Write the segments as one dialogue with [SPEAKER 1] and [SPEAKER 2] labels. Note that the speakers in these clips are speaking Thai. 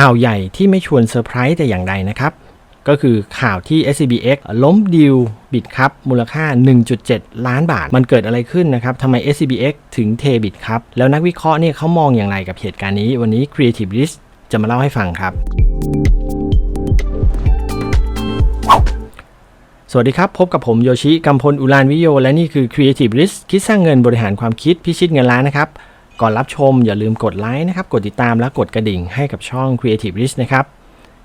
[SPEAKER 1] ข่าวใหญ่ที่ไม่ชวนเซอร์ไพรส์แต่อย่างใดนะครับ ก็คือข่าวที่ SCBX ล้มดีลบิตครับมูลค่า 1.7 ล้านบาท มันเกิดอะไรขึ้นนะครับทำไม SCBX ถึงเทบิตครับ แล้วนักวิเคราะห์เนี่ยเขามองอย่างไรกับเหตุการณ์นี้ วันนี้ Creative List จะมาเล่าให้ฟังครับสวัสดีครับ พบกับผมโยชิกัมพลอุลานวิโย และนี่คือ Creative List คิดสร้างเงินบริหารความคิดพิชิตเงินล้านนะครับ ก่อนรับชมอย่าลืมกดไลค์นะครับ กดติดตามและกดกระดิ่งให้กับช่อง Creative Risk นะครับ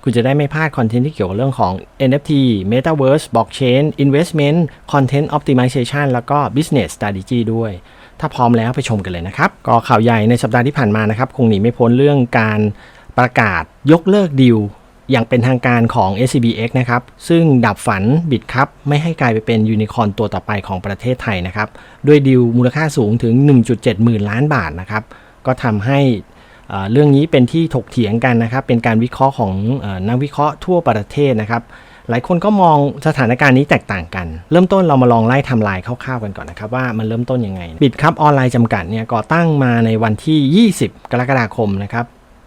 [SPEAKER 1] คุณจะได้ไม่พลาดคอนเทนต์ที่เกี่ยวกับเรื่องของ NFT Metaverse Blockchain Investment Content Optimization แล้วก็ Business Strategy ด้วย ถ้าพร้อมแล้วไปชมกันเลยนะครับ ก็ข่าวใหญ่ในสัปดาห์ที่ผ่านมานะครับ คงหนีไม่พ้นเรื่องการประกาศยกเลิกดีล อย่างเป็นทางการของ SCBX นะครับ ซึ่งดับฝันบิตครับไม่ให้กลายไปเป็นยูนิคอร์นตัวต่อไปของประเทศไทยนะครับ ด้วยดีลมูลค่าสูงถึง 1.7 หมื่นล้านบาทนะครับ ก็ทำให้เเรื่องนี้เป็นที่ถกเถียงกันนะครับ เป็นการวิเคราะห์ของอนักวิเคราะห์ทั่วประเทศนะครับ หลายคนก็มองสถานการณ์นี้แตกต่างกัน เริ่มต้นเรามาลองไล่ทำลายคร่าวๆกันก่อนนะครับ ว่ามันเริ่มต้นยังไงบิตครับออนไลน์จำกัดเนี่ยก่อตั้งมาในวันที่ 20 กรกฎาคมนะครับ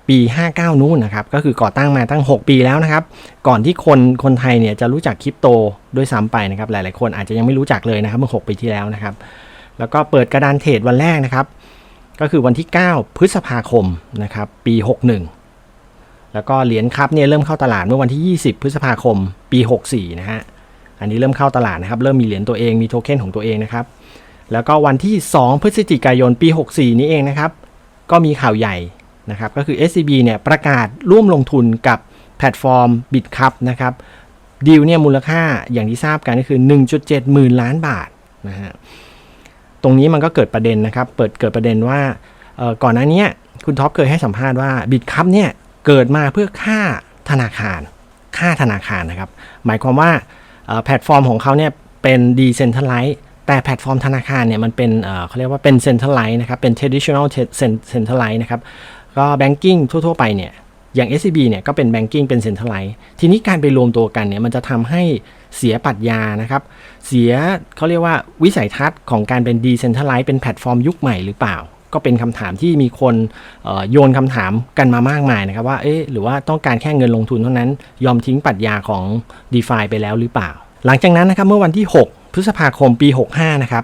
[SPEAKER 1] ปี 59 นู้นนะครับก็คือก่อตั้งมาตั้ง 6 ปีแล้วนะครับ ก่อนที่คนคนไทยเนี่ยจะรู้จักคริปโตด้วยซ้ำไปนะครับ หลายๆ คนอาจจะยังไม่รู้จักเลยนะครับเมื่อ 6 ปีที่แล้วนะครับ แล้วก็เปิดกระดานเทรดวันแรกนะครับ ก็คือวันที่ 9 พฤษภาคมนะครับ ปี 61 แล้วก็เหรียญครับเนี่ยเริ่มเข้าตลาดเมื่อวันที่ 20 พฤษภาคม ปี 64 นะฮะอันนี้เริ่มเข้าตลาดนะครับ เริ่มมีเหรียญตัวเองมีโทเค็นของตัวเองนะครับ แล้วก็วันที่ 2 พฤศจิกายนปี 64 นี้เองนะครับ ก็มีข่าวใหญ่ นะครับก็คือ SCB เนี่ยประกาศร่วมลงทุนกับแพลตฟอร์ม BitCup นะครับดีลเนี่ยมูลค่าอย่างที่ทราบกันก็คือ 1.7 หมื่นล้านบาทนะฮะตรงนี้มันก็เกิดประเด็นนะครับ เปิดเกิดประเด็นว่าก่อนหน้านี้คุณท็อปเคยให้สัมภาษณ์ว่าบิตคัพเนี่ยเกิดมาเพื่อค่าธนาคาร ค่าธนาคารนะครับ หมายความว่าแพลตฟอร์มของเขาเนี่ยเป็นดีเซนทัลไลซ์แต่แพลตฟอร์มธนาคารเนี่ยมันเป็นเขาเรียกว่าเป็นเซนทัลไลซ์นะครับ เป็น traditional centralized นะครับ ก็แบงกิ้งทั่ว ๆ ไปเนี่ย อย่าง SCB เนี่ยก็เป็น banking เป็น centralized ทีนี้การไปรวมตัวกันเนี่ยมันจะทำให้เสียปรัชญานะครับ เสียเขาเรียกว่าวิสัยทัศน์ของการเป็น decentralized เป็นแพลตฟอร์มยุคใหม่หรือเปล่า ก็เป็นคำถามที่มีคนโยนคำถามกันมามากมายนะครับว่าเอ๊ะหรือว่าต้องการแค่เงินลงทุนเท่านั้น ยอมทิ้งปรัชญาของ d e f าไปแล้วหรือเปล่า หลังจากนั้นนะครับเมื่อวันที่ 6 พฤษภาคมปี 65 นะครับ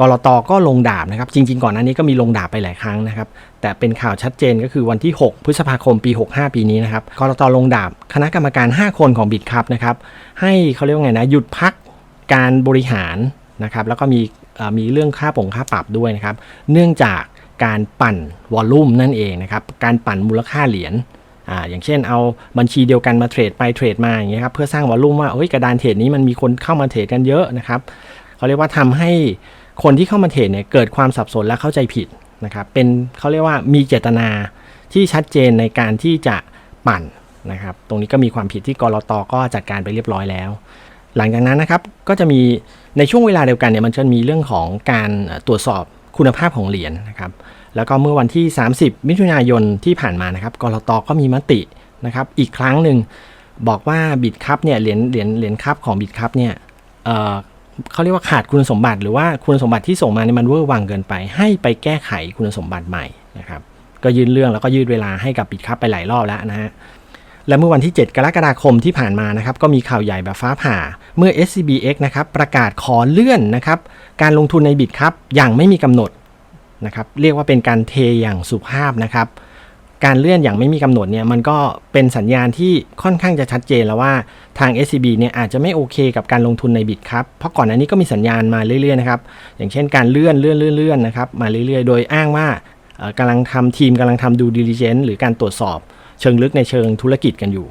[SPEAKER 1] กรตก็ลงดาบนะครับ จริง ๆ ก่อนหน้านี้ก็มีลงดาบไปหลายครั้งนะครับ แต่เป็นข่าวชัดเจนก็คือวันที่ 6 พฤษภาคมปี 65 ปีนี้นะครับกรตลงดาบคณะกรรมการ 5 คนของบิตครับนะครับ ให้เขาเรียกว่าไงนะหยุดพักการบริหารนะครับ แล้วก็มีมีเรื่องค่าปงค่าปรับด้วยนะครับ เนื่องจากการปั่นวอลลุ่มนั่นเองนะครับ การปั่นมูลค่าเหรียญอ่าอย่างเช่นเอาบัญชีเดียวกันมาเทรดไปเทรดมาอย่างเงี้ยครับเพื่อสร้างวอลลุ่มว่าเอ้ยกระดานเทรดนี้มันมีคนเข้ามาเทรดกันเยอะนะครับเขาเรียกว่าทำให้ คนที่เข้ามาเทรดเนี่ยเกิดความสับสนและเข้าใจผิดนะครับเป็นเขาเรียกว่ามีเจตนาที่ชัดเจนในการที่จะปั่นนะครับ ตรงนี้ก็มีความผิดที่กรอตก็จัดการไปเรียบร้อยแล้ว หลังจากนั้นนะครับก็จะมีในช่วงเวลาเดียวกันเนี่ยมันจะมีเรื่องของการตรวจสอบคุณภาพของเหรียญนะครับ แล้วก็เมื่อวันที่ 30 มิถุนายนที่ผ่านมานะครับกรอตก็มีมตินะครับ อีกครั้งหนึ่งบอกว่าบิตคัพเนี่ยเหรียญเหรียญเหรียญคัพของบิตคัพเนี่ย เขาเรียกว่าขาดคุณสมบัติ หรือว่าคุณสมบัติที่ส่งมาเนี่ยมันเวอร์วังเกินไป ให้ไปแก้ไขคุณสมบัติใหม่นะครับก็ยื่นเรื่องแล้วก็ยืดเวลาให้กับบิตคัพไปหลายรอบแล้วนะฮะและเมื่อวันที่ 7 กรกฎาคมที่ผ่านมานะครับก็มีข่าวใหญ่แบบฟ้าผ่า เมื่อ SCBX นะครับประกาศขอเลื่อนนะครับการลงทุนในบิตครับอย่างไม่มีกำหนดนะครับเรียกว่าเป็นการเทอย่างสุภาพนะครับ การเลื่อนอย่างไม่มีกำหนดเนี่ยมันก็เป็นสัญญาณที่ค่อนข้างจะชัดเจนแล้วว่าทาง SCB เนี่ยอาจจะไม่โอเคกับการลงทุนในบิตครับ เพราะก่อนหน้านี้ก็มีสัญญาณมาเรื่อยๆนะครับ อย่างเช่นการเลื่อนเลื่อนเลื่อนเลื่อนนะครับมาเรื่อยๆ โดยอ้างว่าเอ่อกำลังทำทีมกำลังทำดูดิลิเจนหรือการตรวจสอบ เชิงลึกในเชิงธุรกิจกันอยู่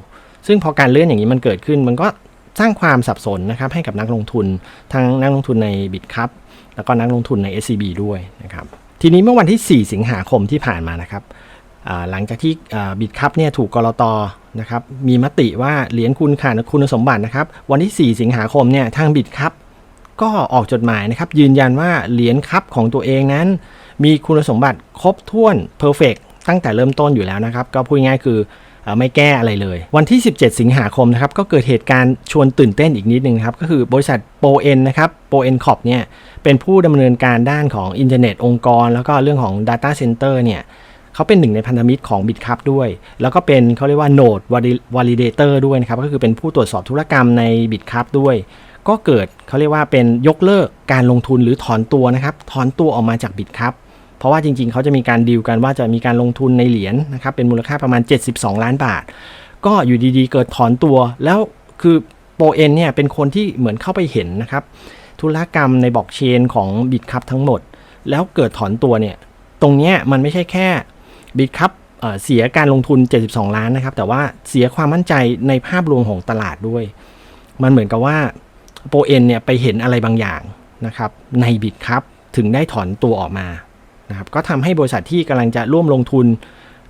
[SPEAKER 1] ซึ่งพอการเลื่อนอย่างนี้มันเกิดขึ้น มันก็สร้างความสับสนนะครับให้กับนักลงทุนทั้งนักลงทุนในบิตครับแล้วก็นักลงทุนใน SCB ด้วยนะครับทีนี้เมื่อวันที่ 4 สิงหาคมที่ผ่านมานะครับ หลังจากที่บิตครับเนี่ยถูกกรตนะครับมีมติว่าเหรียญคุณขาดคุณสมบัตินะครับวันที่ 4 สิงหาคมเนี่ยทางบิตครับก็ออกจดหมายนะครับยืนยันว่าเหรียญคัพของตัวเองนั้น มีคุณสมบัติครบถ้วนเพอร์เฟกตั้งแต่เริ่มต้นอยู่แล้วนะครับ ก็พูดง่ายคือไม่แก้อะไรเลย วันที่ 17 สิงหาคมนะครับก็เกิดเหตุการณ์ชวนตื่นเต้นอีกนิดนึงครับก็คือบริษัทโปเอ็นนะครับโปเอ็นคอปเนี่ยเป็นผู้ดำเนินการด้านของอินเทอร์เน็ตองค์กร แล้วก็เรื่องของ Data Center เนี่ย เขาเป็นหนึ่งในพันธมิตรของ BitCup ด้วย แล้วก็เป็นเขาเรียกว่า Node Validator ด้วยนะครับ ก็คือเป็นผู้ตรวจสอบธุรกรรมใน BitCup ด้วย ก็เกิดเขาเรียกว่าเป็นยกเลิกการลงทุนหรือถอนตัวนะครับ ถอนตัวออกมาจาก BitCup เพราะว่าจริงๆ เขาจะมีการดีลกันว่าจะมีการลงทุนในเหรียญนะครับ เป็นมูลค่าประมาณ 72 ล้านบาท ก็อยู่ดีๆ เกิดถอนตัว แล้วคือโปเอ็นเนี่ยเป็นคนที่เหมือนเข้าไปเห็นนะครับธุรกรรมในบล็อกเชนของบิตคัพทั้งหมด แล้วเกิดถอนตัวเนี่ย ตรงเนี้ยมันไม่ใช่แค่ บิตคัพเสียการลงทุน 72 ล้านนะครับ แต่ว่าเสียความมั่นใจในภาพรวมของตลาดด้วย มันเหมือนกับว่าโปเอ็นเนี่ยไปเห็นอะไรบางอย่างนะครับในบิตคัพถึงได้ถอนตัวออกมานะครับก็ทำให้บริษัทที่กำลังจะร่วมลงทุน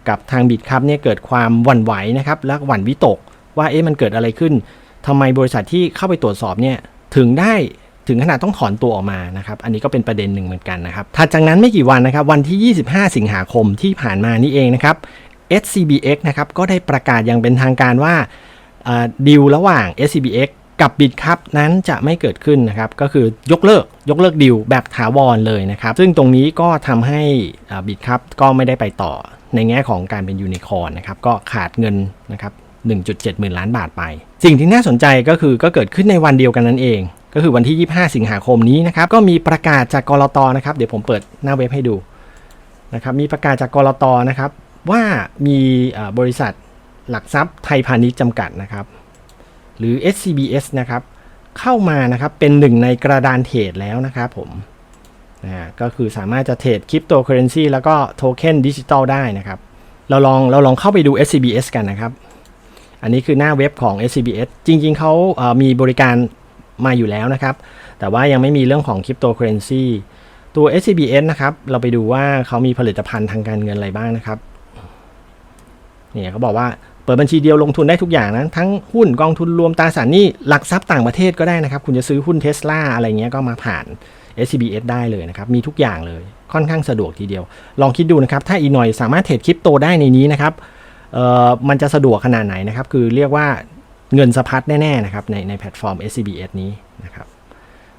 [SPEAKER 1] กับทางบิตคัพเนี่ยเกิดความหวั่นไหวนะครับและหวั่นวิตกว่าเอ๊ะมันเกิดอะไรขึ้นทำไมบริษัทที่เข้าไปตรวจสอบเนี่ยถึงได้ ถึงขนาดต้องถอนตัวออกมานะครับอันนี้ก็เป็นประเด็นหนึ่งเหมือนกันนะครับถัดจากนั้นไม่กี่วันนะครับวันที่ 25 สิงหาคมที่ผ่านมานี่เองนะครับ SCBX นะครับก็ได้ประกาศอย่างเป็นทางการว่าดีลระหว่าง SCBX กับ BitCup นั้นจะไม่เกิดขึ้นนะครับ ก็คือยกเลิกยกเลิกดีลแบบถาวรเลยนะครับ ซึ่งตรงนี้ก็ทำให้ BitCup ก็ไม่ได้ไปต่อในแง่ของการเป็นยูนิคอร์นะครับ ก็ขาดเงินนะครับ1.7หมื่นล้านบาทไป สิ่งที่น่าสนใจก็คือก็เกิดขึ้นในวันเดียวกันนั่นเอง ก็คือวันที่ 25 สิงหาคมนี้นะครับก็มีประกาศจากกรตนะครับเดี๋ยวผมเปิดหน้าเว็บให้ดูนะครับมีประกาศจากกรตนะครับว่ามีบริษัทหลักทรัพย์ไทยพาณิชย์จำกัดนะครับหรือ SCBS นะครับเข้ามานะครับเป็นหนึ่งในกระดานเทรดแล้วนะครับผมนะก็คือสามารถจะเทรดคริปโตเคอเรนซีแล้วก็โทเค็นดิจิตอลได้นะครับ เราลองเราลองเข้าไปดู SCBS กันนะครับ อันนี้คือหน้าเว็บของ SCBS จริงๆเขาเามีบริการ มาอยู่แล้วนะครับ แต่ว่ายังไม่มีเรื่องของคริปโตเคอเรนซีตัว SCBS นะครับ เราไปดูว่าเขามีผลิตภัณฑ์ทางการเงินอะไรบ้างนะครับ เนี่ยเขาบอกว่าเปิดบัญชีเดียวลงทุนได้ทุกอย่างนะ ทั้งหุ้นกองทุนรวมตราสารหนี้หลักทรัพย์ต่างประเทศก็ได้นะครับ คุณจะซื้อหุ้นเทสลาอะไรเงี้ยก็มาผ่าน SCBS ได้เลยนะครับ มีทุกอย่างเลย ค่อนข้างสะดวกทีเดียว ลองคิดดูนะครับ ถ้าอีหน่อยสามารถเทรดคริปโตได้ในนี้นะครับ เอ่อ มันจะสะดวกขนาดไหนนะครับ คือเรียกว่า เงินสะพัดแน่ๆนะครับในในแพลตฟอร์ม SCBS นี้นะครับ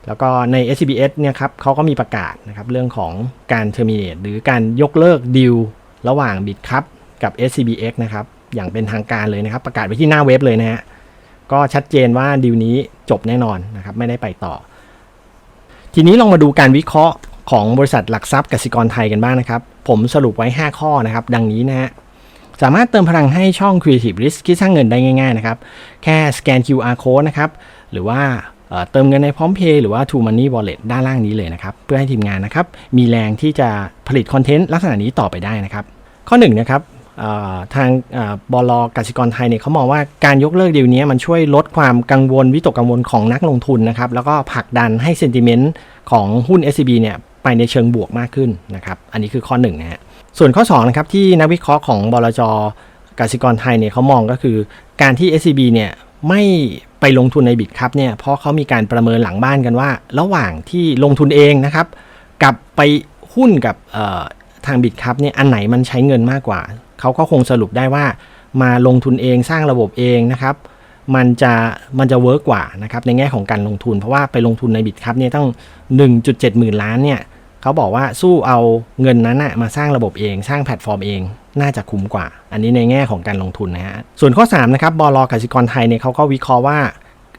[SPEAKER 1] แล้วก็ใน SCBS เนี่ยครับเขาก็มีประกาศนะครับเรื่องของการ terminate หรือการยกเลิกดีลระหว่าง BitCup กับ SCBX นะครับอย่างเป็นทางการเลยนะครับ ประกาศไว้ที่หน้าเว็บเลยนะฮะก็ชัดเจนว่าดีลนี้จบแน่นอนนะครับไม่ได้ไปต่อ ทีนี้ลองมาดูการวิเคราะห์ของบริษัทหลักทรัพย์กสิกรไทยกันบ้างนะครับ ผมสรุปไว้ 5 ข้อนะครับ ดังนี้นะฮะ สามารถเติมพลังให้ช่อง Creative Risk คิดสร้างเงินได้ง่ายๆนะครับ แค่สแกน QR code นะครับ หรือว่าเติมเงินในพร้อมเพย์หรือว่า True Money Wallet ด้านล่างนี้เลยนะครับ เพื่อให้ทีมงานนะครับ มีแรงที่จะผลิตคอนเทนต์ลักษณะนี้ต่อไปได้นะครับ ข้อ1นนะครับทางบลกสิกรไทยเนี่ยเขามองว่าการยกเลิกดีลนี้มันช่วยลดความกังวล วิตกกังวลของนักลงทุนนะครับ แล้วก็ผลักดันให้เซนติเมนต์ของหุ้น SCB เนี่ยไปในเชิงบวกมากขึ้นนะครับ อันนี้คือข้อ1นนะฮะ ส่วนข้อ2นะครับที่นักวิเคราะห์ของบลจกสิกรไทยเนี่ยเขามองก็คือ การที่ SCB เนี่ยไม่ไปลงทุนในบิตครับเนี่ยเพราะเขามีการประเมินหลังบ้านกันว่า ระหว่างที่ลงทุนเองนะครับ กับไปหุ้นกับทางบิตครับเนี่ยอันไหนมันใช้เงินมากกว่า เขาก็คงสรุปได้ว่า มาลงทุนเองสร้างระบบเองนะครับ มันจะมันจะเวิร์กกว่านะครับในแง่ของการลงทุน เพราะว่าไปลงทุนในบิตครับเนี่ยต้อง 1.7 หมื่นล้านเนี่ย เขาบอกว่าสู้เอาเงินนั้นนะมาสร้างระบบเอง สร้างแพลตฟอร์มเอง น่าจะคุ้มกว่า อันนี้ในแง่ของการลงทุนนะฮะส่วนข้อ3นะครับบลกสิกรไทยเนี่ยเขาก็วิเคราะห์ว่า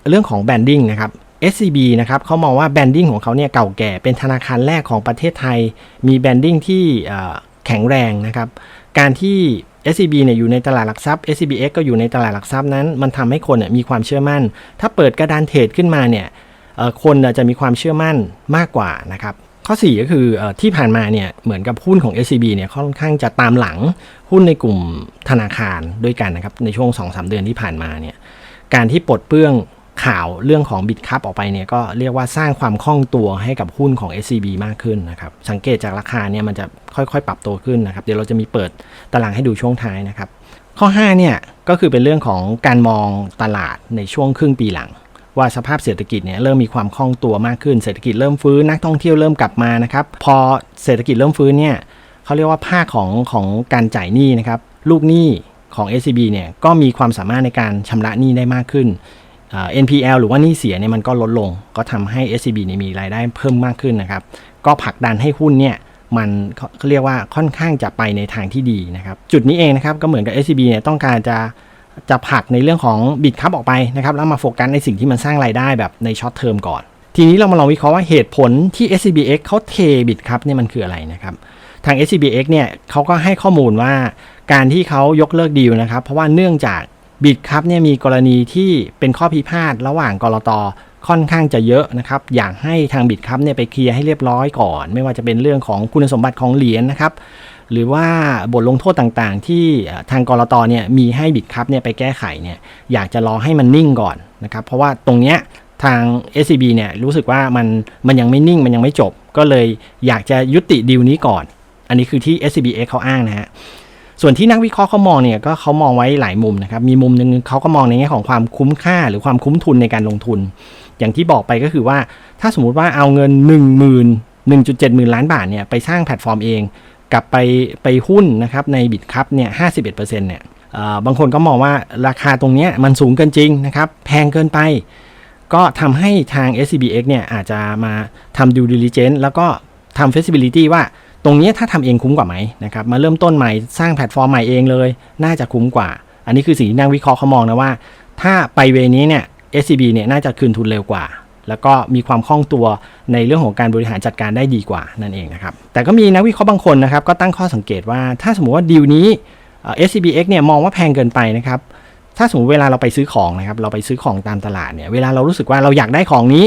[SPEAKER 1] เรื่องของแบนดิ้งนะครับ SCB นะครับเขามองว่าแบนดิ้งของเขาเนี่ยเก่าแก่เป็นธนาคารแรกของประเทศไทย มีแบนดิ้งที่แข็งแรงนะครับ การที่ SCB เนี่ยอยู่ในตลาดหลักทรัพย์ SCBX ก็อยู่ในตลาดหลักทรัพย์นั้น มันทำให้คนเนี่ยมีความเชื่อมั่น ถ้าเปิดกระดานเทรดขึ้นมาเนี่ยคนจะมีความเชื่อมั่นมากกว่านะครับ ข้อ 4 ก็คือที่ผ่านมาเนี่ยเหมือนกับหุ้นของ SCB เนี่ยค่อนข้างจะตามหลังหุ้นในกลุ่มธนาคารด้วยกันนะครับในช่วง 2-3 เดือนที่ผ่านมาเนี่ยการที่ปลดเปลื้องข่าวเรื่องของบิตคัพออกไปเนี่ยก็เรียกว่าสร้างความคล่องตัวให้กับหุ้นของ SCB มากขึ้นนะครับสังเกตจากราคาเนี่ยมันจะค่อยๆ ปรับตัวขึ้นนะครับเดี๋ยวเราจะมีเปิดตารางให้ดูช่วงท้ายนะครับข้อ5เนี่ยก็คือเป็นเรื่องของการมองตลาดในช่วงครึ่งปีหลัง ว่าสภาพเศรษฐกิจเนี่ยเริ่มมีความคล่องตัวมากขึ้น เศรษฐกิจเริ่มฟื้นนักท่องเที่ยวเริ่มกลับมานะครับ พอเศรษฐกิจเริ่มฟื้นเนี่ยเขาเรียกว่าภาคของของการจ่ายหนี้นะครับ ลูกหนี้ของ SCB เนี่ยก็มีความสามารถในการชำระหนี้ได้มากขึ้น NPL หรือว่าหนี้เสียเนี่ยมันก็ลดลง ก็ทำให้ SCB เนี่ยมีรายได้เพิ่มมากขึ้นนะครับ ก็ผลักดันให้หุ้นเนี่ยมันเขาเขาเรียกว่าค่อนข้างจะไปในทางที่ดีนะครับ จุดนี้เองนะครับก็เหมือนกับ SCB เนี่ยต้องการจะ จะผลักในเรื่องของบิตคัพออกไปนะครับแล้วมาโฟกัสในสิ่งที่มันสร้างรายได้แบบในช็อตเทอมก่อน ทีนี้เรามาลองวิเคราะห์ว่าเหตุผลที่ SCBX เขาเทบิตคัพเนี่ยมันคืออะไรนะครับทาง SCBX เนี่ยเขาก็ให้ข้อมูลว่าการที่เขายกเลิกดีลนะครับ เพราะว่าเนื่องจากบิตคัพเนี่ยมีกรณีที่เป็นข้อพิพาทระหว่างกรตค่อนข้างจะเยอะนะครับ อยากให้ทางบิตคัพเนี่ยไปเคลียร์ให้เรียบร้อยก่อน ไม่ว่าจะเป็นเรื่องของคุณสมบัติของเหรียญนะครับ หรือว่าบทลงโทษต่างๆ ที่ทางกรตเนี่ยมีให้บิตคัพเนี่ยไปแก้ไขเนี่ยอยากจะรอให้มันนิ่งก่อนนะครับเพราะว่าตรงเนี้ยทาง SCB เนี่ยรู้สึกว่ามันมันยังไม่นิ่งมันยังไม่จบ ก็เลยอยากจะยุติดีลนี้ก่อน อันนี้คือที่ SCBX เขาอ้างนะฮะส่วนที่นักวิเคราะห์เขามองเนี่ยก็เขามองไว้หลายมุมนะครับมีมุมหนึ่งเขาก็มองในแง่ของความคุ้มค่าหรือความคุ้มทุนในการลงทุน อย่างที่บอกไปก็คือว่าถ้าสมมุติว่าเอาเงิน 1 0 0 0 0 1.7หมื่นล้านบาทเนี่ยไปสร้างแพลตฟอร์มเอง กลับไปไปหุ้นนะครับในบิตคัพเนี่ย51%เนี่ยเอ่อบางคนก็มองว่าราคาตรงเนี้ยมันสูงเกินจริงนะครับ แพงเกินไป ก็ทำให้ทาง SCBX เนี่ยอาจจะมาทำ due diligence แล้วก็ทำ feasibility ว่าตรงเนี้ยถ้าทำเองคุ้มกว่าไหมนะครับ มาเริ่มต้นใหม่สร้างแพลตฟอร์มใหม่เองเลย น่าจะคุ้มกว่า อันนี้คือสิ่งที่นักวิเคราะห์เขามองนะว่า ถ้าไปเวนี้เนี่ย SCB เนี่ยน่าจะคืนทุนเร็วกว่า แล้วก็มีความคล่องตัวในเรื่องของการบริหารจัดการได้ดีกว่านั่นเองนะครับ แต่ก็มีนักวิเคราะห์บางคนนะครับ ก็ตั้งข้อสังเกตว่าถ้าสมมติว่าดีลนี้ SCBX เนี่ยมองว่าแพงเกินไปนะครับ ถ้าสมมติเวลาเราไปซื้อของนะครับ เราไปซื้อของตามตลาดเนี่ย เวลาเรารู้สึกว่าเราอยากได้ของนี้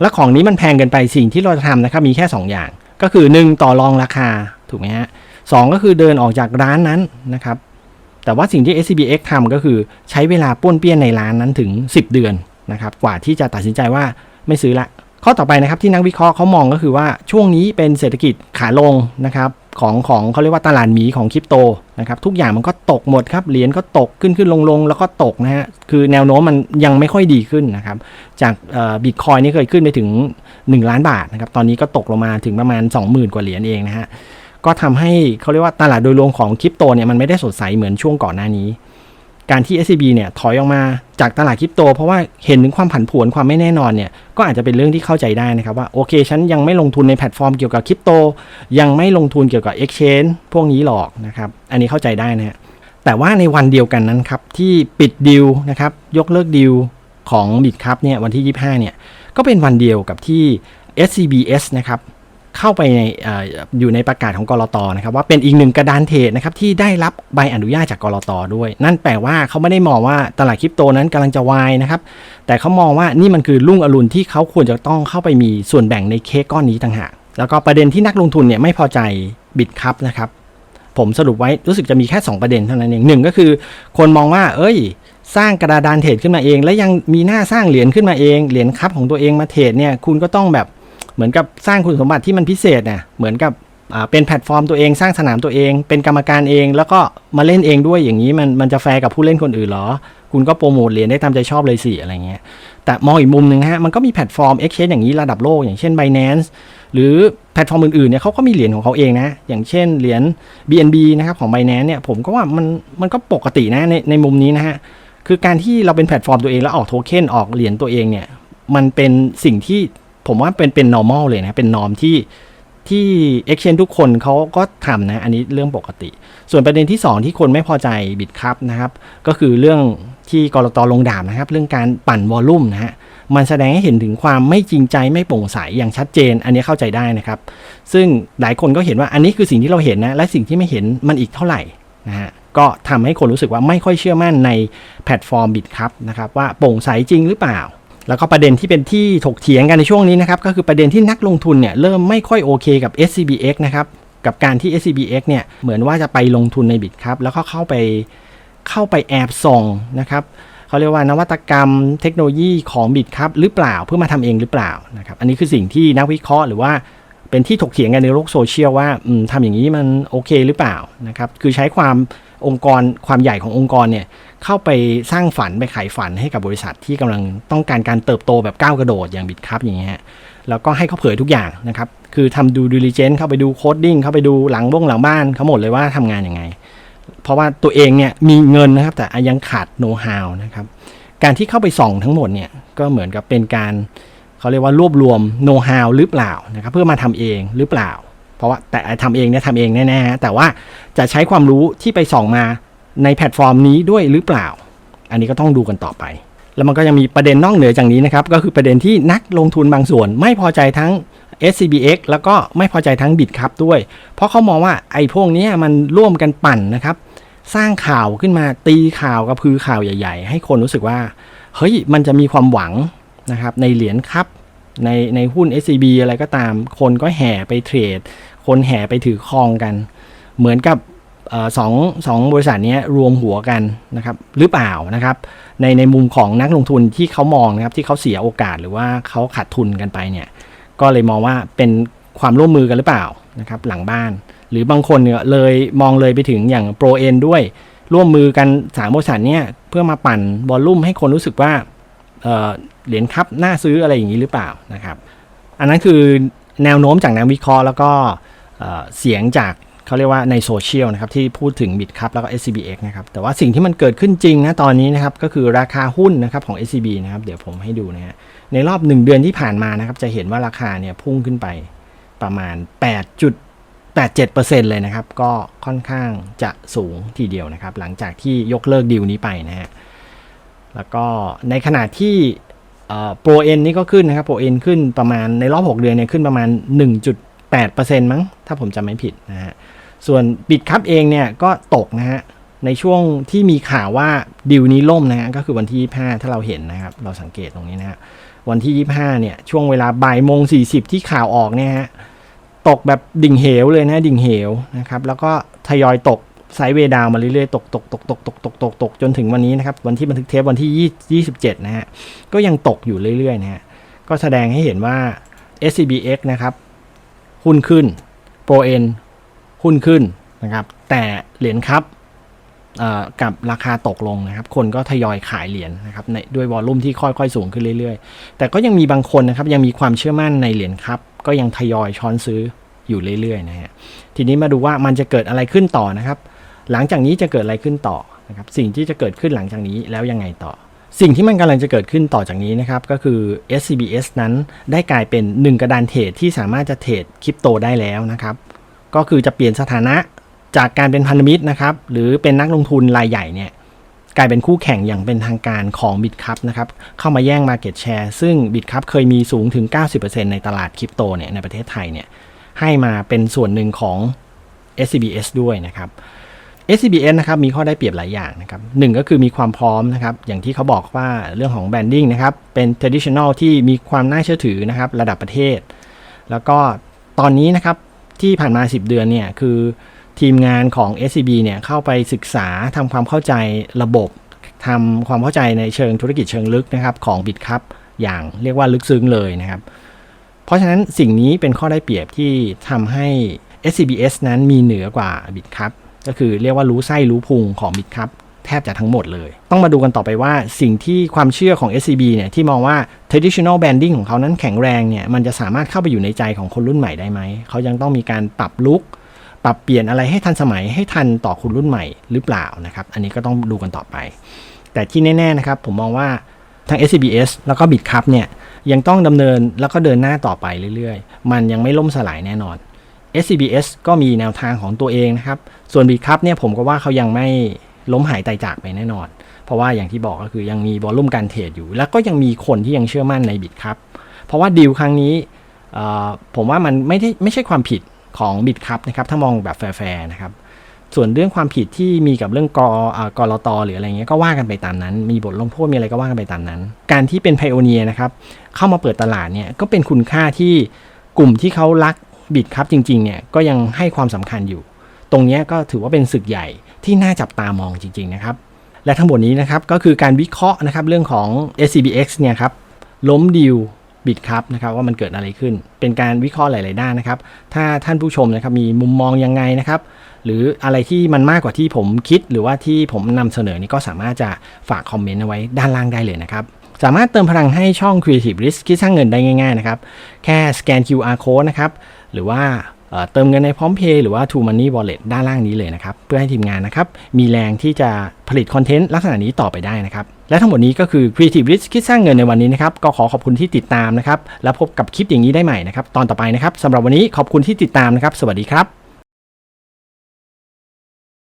[SPEAKER 1] แล้วของนี้มันแพงเกินไปสิ่งที่เราจะทำนะครับมีแค่ 2 อย่าง ก็คือ 1 ต่อรองราคาถูกไหมฮะสองก็คือเดินออกจากร้านนั้นนะครับแต่ว่าสิ่งที่ SCBX ทำก็คือใช้เวลาป้วนเปี้ยนในร้านนั้นถึง 10 เดือน นะครับกว่าที่จะตัดสินใจว่าไม่ซื้อละ ข้อต่อไปนะครับที่นักวิเคราะห์เขามองก็คือว่าช่วงนี้เป็นเศรษฐกิจขาลงนะครับของของเขาเรียกว่าตลาดหมีของคริปโตนะครับทุกอย่างมันก็ตกหมดครับเหรียญก็ตกขึ้นขึ้นลงลงแล้วก็ตกนะฮะคือแนวโน้มมันยังไม่ค่อยดีขึ้นนะครับจากบิตคอยนี่เคยขึ้นไปถึง 1 ล้านบาทนะครับตอนนี้ก็ตกลงมาถึงประมาณ 20,000 กว่าเหรียญเองนะฮะก็ทำให้เขาเรียกว่าตลาดโดยรวมของคริปโตเนี่ยมันไม่ได้สดใสเหมือนช่วงก่อนหน้านี้ การที่ SCB เนี่ยถอยออกมาจากตลาดคริปโต เพราะว่าเห็นถึงความผันผวนความไม่แน่นอนเนี่ยก็อาจจะเป็นเรื่องที่เข้าใจได้นะครับว่าโอเคฉันยังไม่ลงทุนในแพลตฟอร์มเกี่ยวกับคริปโต ยังไม่ลงทุนเกี่ยวกับ Exchange พวกนี้หรอกนะครับอันนี้เข้าใจได้นะฮะแต่ว่าในวันเดียวกันนั้นครับที่ปิดดีลนะครับยกเลิกดีลของบิตคัพเนี่ยวันที่ 25เนี่ยก็เป็นวันเดียวกับที่ SCBS นะครับ เข้าไปในออยู่ในประกาศของกรตนะครับว่าเป็นอีกหนึ่งกระดานเทรดนะครับที่ได้รับใบอนุญาตจากกรตด้วย นั่นแปลว่าเขาไม่ได้มองว่าตลาดคริปโตนั้นกำลังจะวายนะครับแต่เขามองว่านี่มันคือรุ่งอรุณที่เขาควรจะต้องเข้าไปมีส่วนแบ่งในเค้กก้อนนี้ต่างหากแล้วก็ประเด็นที่นักลงทุนเนี่ยไม่พอใจบิตคัพนะครับผมสรุปไว้รู้สึกจะมีแค่ 2 ประเด็นเท่านั้นเองหนึ่งก็คือ คนมองว่า เอ้ย สร้างกระดานเทรดขึ้นมาเอง และยังมีหน้าสร้างเหรียญขึ้นมาเองเหรียญคัพของตัวเองมาเทรดเนี่ยคุณก็ต้องแบบ เหมือนกับสร้างคุณสมบัติที่มันพิเศษน่ะเหมือนกับเป็นแพลตฟอร์มตัวเองสร้างสนามตัวเอง เป็นกรรมการเอง แล้วก็มาเล่นเองด้วยอย่างนี้มันมันจะแฟร์กับผู้เล่นคนอื่นเหรอ คุณก็โปรโมทเหรียญได้ตามใจชอบเลยสิอะไรเงี้ยแต่มองอีกมุมหนึ่งฮะมันก็มีแพลตฟอร์ม Exchange อย่างนี้ระดับโลก อย่างเช่น Binance หรือแพลตฟอร์มอื่นๆเนี่ยเขาก็มีเหรียญของเขาเองนะ อย่างเช่นเหรียญ BNB นะครับของ Binance เนี่ยผมก็ว่ามันมันก็ปกตินะในในมุมนี้นะฮะคือการที่เราเป็นแพลตฟอร์มตัวเองแล้วออกโทเค็นออกเหรียญตัวเองเนี่ยมันเป็นสิ่งที่ ผมว่าเป็นเป็น normal เลยนะ เป็นนอมที่ที่ exchange ทุกคนเขาก็ทำนะ อันนี้เรื่องปกติ ส่วนประเด็นที่ 2 ที่คนไม่พอใจบิตคัพนะครับ ก็คือเรื่องที่กรตลงดาบนะครับ เรื่องการปั่นวอลลุ่มนะฮะมันแสดงให้เห็นถึงความไม่จริงใจไม่โปร่งใสอย่างชัดเจน อันนี้เข้าใจได้นะครับ ซึ่งหลายคนก็เห็นว่าอันนี้คือสิ่งที่เราเห็นนะและสิ่งที่ไม่เห็นมันอีกเท่าไหร่นะฮะก็ทำให้คนรู้สึกว่าไม่ค่อยเชื่อมั่นในแพลตฟอร์มบิตครับนะครับว่าโปร่งใสจริงหรือเปล่า แล้วก็ประเด็นที่เป็นที่ถกเถียงกันในช่วงนี้นะครับก็คือประเด็นที่นักลงทุนเนี่ยเริ่มไม่ค่อยโอเคกับ SCBX นะครับกับการที่ SCBX เนี่ยเหมือนว่าจะไปลงทุนในบิตครับแล้วก็เข้าไปเข้าไปแอบส่องนะครับเขาเรียกว่านวัตกรรมเทคโนโลยีของบิตครับหรือเปล่าเพื่อมาทำเองหรือเปล่านะครับอันนี้คือสิ่งที่นักวิเคราะห์หรือว่าเป็นที่ถกเถียงกันในโลกโซเชียลว่าอืมทำอย่างนี้มันโอเคหรือเปล่านะครับคือใช้ความองค์กรความใหญ่ขององค์กรเนี่ย เข้าไปสร้างฝันไปขายฝันให้กับบริษัทที่กำลังต้องการการเติบโตแบบก้าวกระโดดอย่างบิตคัพอย่างเงี้ยฮะแล้วก็ให้เขาเผยทุกอย่างนะครับ คือทำดูดิลิเจนเข้าไปดูโคดดิ้งเข้าไปดูหลังบ้งหลังบ้านเขาหมดเลยว่าทำงานยังไง เพราะว่าตัวเองเนี่ยมีเงินนะครับ แต่ยังขาดโน้ตฮาวนะครับ การที่เข้าไปส่องทั้งหมดเนี่ยก็เหมือนกับเป็นการเขาเรียกว่ารวบรวมโน้ตฮาวหรือเปล่านะครับ เพื่อมาทำเองหรือเปล่า เพราะว่าแต่ทำเองเนี่ยทำเองแน่ๆฮะแต่ว่าจะใช้ความรู้ที่ไปส่องมา ในแพลตฟอร์มนี้ด้วยหรือเปล่า อันนี้ก็ต้องดูกันต่อไป แล้วมันก็ยังมีประเด็นนอกเหนือจากนี้นะครับ ก็คือประเด็นที่นักลงทุนบางส่วน ไม่พอใจทั้ง SCBX แล้วก็ไม่พอใจทั้งบิตครับด้วย เพราะเขามองว่าไอ้พวกนี้มันร่วมกันปั่นนะครับ สร้างข่าวขึ้นมาตีข่าวกระพือข่าวใหญ่ ๆ ให้คนรู้สึกว่าเฮ้ยมันจะมีความหวังนะครับในเหรียญครับในในหุ้น SCB อะไรก็ตาม คนก็แห่ไปเทรด คนแห่ไปถือครองกัน เหมือนกับ สองสองบริษัทนี้รวมหัวกันนะครับหรือเปล่านะครับ ในในมุมของนักลงทุนที่เขามองนะครับที่เขาเสียโอกาสหรือว่าเขาขาดทุนกันไปเนี่ยก็เลยมองว่าเป็นความร่วมมือกันหรือเปล่านะครับหลังบ้าน หรือบางคนเนี่ยเลยมองเลยไปถึงอย่างโปรเอนด้วย ร่วมมือกันสามบริษัทเนี่ยเพื่อมาปั่นบอลลุ่มให้คนรู้สึกว่าเหรียญครับน่าซื้ออะไรอย่างนี้หรือเปล่านะครับ อันนั้นคือแนวโน้มจากนักวิเคราะห์แล้วก็เสียงจาก เขาเรียกว่าในโซเชียลนะครับที่พูดถึงบิตครับแล้วก็ SCBX นะครับแต่ว่าสิ่งที่มันเกิดขึ้นจริงนะตอนนี้นะครับก็คือราคาหุ้นนะครับของ SCB นะครับเดี๋ยวผมให้ดูนะฮะในรอบ 1 เดือนที่ผ่านมานะครับจะเห็นว่าราคาเนี่ยพุ่งขึ้นไปประมาณ 8.87%เลยนะครับก็ค่อนข้างจะสูงทีเดียวนะครับหลังจากที่ยกเลิกดีลนี้ไปนะฮะแล้วก็ในขณะที่โปรเอ็นนี่ก็ขึ้นนะครับโปรเอ็นขึ้นประมาณในรอบ 6 เดือนเนี่ยขึ้นประมาณ 1.8%มั้งถ้าผมจำไม่ผิดนะฮะ ส่วนบิตคัพเองเนี่ยก็ตกนะฮะในช่วงที่มีข่าวว่าดีลนี้ล่มนะฮะก็คือวันที่ 25 ถ้าเราเห็นนะครับ เราสังเกตตรงนี้นะฮะวันที่ 25 เนี่ย ช่วงเวลาบ่ายโมง 40 ที่ข่าวออกเนี่ยฮะตกแบบดิ่งเหวเลยนะดิ่งเหวนะครับ แล้วก็ทยอยตกไซด์เวดาวมาเรื่อยๆ ตกตกตกตกตกตกตกตกจนถึงวันนี้นะครับ วันที่บันทึกเทปวันที่ 27 นะฮะก็ยังตกอยู่เรื่อยๆนะฮะก็แสดงให้เห็นว่า SCBX นะครับหุ้นขึ้น Pro N หุ้นขึ้นนะครับ แต่เหรียญครับกับราคาตกลงนะครับ คนก็ทยอยขายเหรียญนะครับในด้วยวอลลุ่มที่ค่อยๆ สูงขึ้นเรื่อยๆ แต่ก็ยังมีบางคนนะครับ ยังมีความเชื่อมั่นในเหรียญครับ ก็ยังทยอยช้อนซื้ออยู่เรื่อยๆนะฮะทีนี้มาดูว่ามันจะเกิดอะไรขึ้นต่อนะครับ หลังจากนี้จะเกิดอะไรขึ้นต่อนะครับ สิ่งที่จะเกิดขึ้นหลังจากนี้แล้วยังไงต่อ สิ่งที่มันกำลังจะเกิดขึ้นต่อจากนี้นะครับ ก็คือ SCBS นั้นได้กลายเป็นหนึ่งกระดานเทรดที่สามารถจะเทรดคริปโตได้แล้วนะครับ ก็คือจะเปลี่ยนสถานะจากการเป็นพันธมิตรนะครับ หรือเป็นนักลงทุนรายใหญ่เนี่ยกลายเป็นคู่แข่งอย่างเป็นทางการของ b i t c u p นะครับ เข้ามาแย่ง Market Share ซึ่ง b i t c u p เคยมีสูงถึง 90%ในตลาดคริปโตเนี่ยในประเทศไทยเนี่ยให้มาเป็นส่วนหนึ่งของ SCBS ด้วยนะครับ SCBS นะครับมีข้อได้เปรียบหลายอย่างนะครับหนึ่งก็คือมีความพร้อมนะครับ อย่างที่เขาบอกว่าเรื่องของแบรนดิ้งนะครับ เป็น traditional ที่มีความน่าเชื่อถือนะครับ ระดับประเทศ แล้วก็ตอนนี้นะครับ ที่ผ่านมา 10 เดือนเนี่ยคือทีมงานของ SCB เนี่ยเข้าไปศึกษาทำความเข้าใจระบบทำความเข้าใจในเชิงธุรกิจเชิงลึกนะครับของ b i t c u p อย่างเรียกว่าลึกซึ้งเลยนะครับ เพราะฉะนั้นสิ่งนี้เป็นข้อได้เปรียบที่ทำให้ SCBS นั้นมีเหนือกว่า b i t c u p ก็คือเรียกว่ารู้ไส้รู้พุงของ b i t c u p แทบจะทั้งหมดเลย ต้องมาดูกันต่อไปว่าสิ่งที่ความเชื่อของ SCB เนี่ยที่มองว่า traditional branding ของเขานั้นแข็งแรงเนี่ยมันจะสามารถเข้าไปอยู่ในใจของคนรุ่นใหม่ได้ไหม เขายังต้องมีการปรับลุกปรับเปลี่ยนอะไรให้ทันสมัยให้ทันต่อคนรุ่นใหม่หรือเปล่านะครับ อันนี้ก็ต้องดูกันต่อไป แต่ที่แน่ๆนะครับผมมองว่าทั้ง SCBS แล้วก็ b i t c u p เนี่ยยังต้องดำเนินแล้วก็เดินหน้าต่อไปเรื่อยๆ มันยังไม่ล่มสลายแน่นอน SCBS ก็มีแนวทางของตัวเองนะครับ ส่วน b i t c u p เนี่ยผมก็ว่าเขายังไม่ ล้มหายตายจากไปแน่นอน เพราะว่าอย่างที่บอกก็คือยังมีบอลลุ่มการเทรดอยู่ แล้วก็ยังมีคนที่ยังเชื่อมั่นใน b i t c u p เพราะว่าดีลครั้งนี้ผมว่ามันไม่ได้ไม่ใช่ความผิดของ b i t c u p นะครับถ้ามองแบบแฟร์ๆนะครับส่วนเรื่องความผิดที่มีกับเรื่องกอกรตหรืออะไรเงี้ยก็ว่ากันไปตามนั้น มีบทลงโทษมีอะไรก็ว่ากันไปตามนั้น การที่เป็นไพโอเนียนะครับเข้ามาเปิดตลาดเนี่ยก็เป็นคุณค่าที่กลุ่มที่เขารักบิตครับจริงๆเนี่ยก็ยังให้ความสำคัญอยู่ ตรงนี้ก็ถือว่าเป็นศึกใหญ่ ที่น่าจับตามองจริง ๆ นะครับ และทั้งหมดนี้นะครับก็คือการวิเคราะห์นะครับเรื่องของ SCBX เนี่ยครับล้มดิวบิตครับนะครับว่ามันเกิดอะไรขึ้น เป็นการวิเคราะห์หลาย ๆ ด้านนะครับ ถ้าท่านผู้ชมนะครับมีมุมมองยังไงนะครับ หรืออะไรที่มันมากกว่าที่ผมคิด หรือว่าที่ผมนำเสนอนี่ก็สามารถจะฝากคอมเมนต์เอาไว้ด้านล่างได้เลยนะครับ สามารถเติมพลังให้ช่อง Creative Risk คิดสร้างเงินได้ง่าย ๆ นะครับ แค่สแกน QR code นะครับ หรือว่า เติมเงินในพร้อมเพย์หรือว่า True Money Wallet ด้านล่างนี้เลยนะครับ เพื่อให้ทีมงานนะครับ มีแรงที่จะผลิตคอนเทนต์ลักษณะนี้ต่อไปได้นะครับ และทั้งหมดนี้ก็คือ Creative Risk คิดสร้างเงินในวันนี้นะครับ ก็ขอขอบคุณที่ติดตามนะครับ แล้วพบกับคลิปอย่างนี้ได้ใหม่นะครับ ตอนต่อไปนะครับสำหรับวันนี้ขอบคุณที่ติดตามนะครับ สวัสดีครับ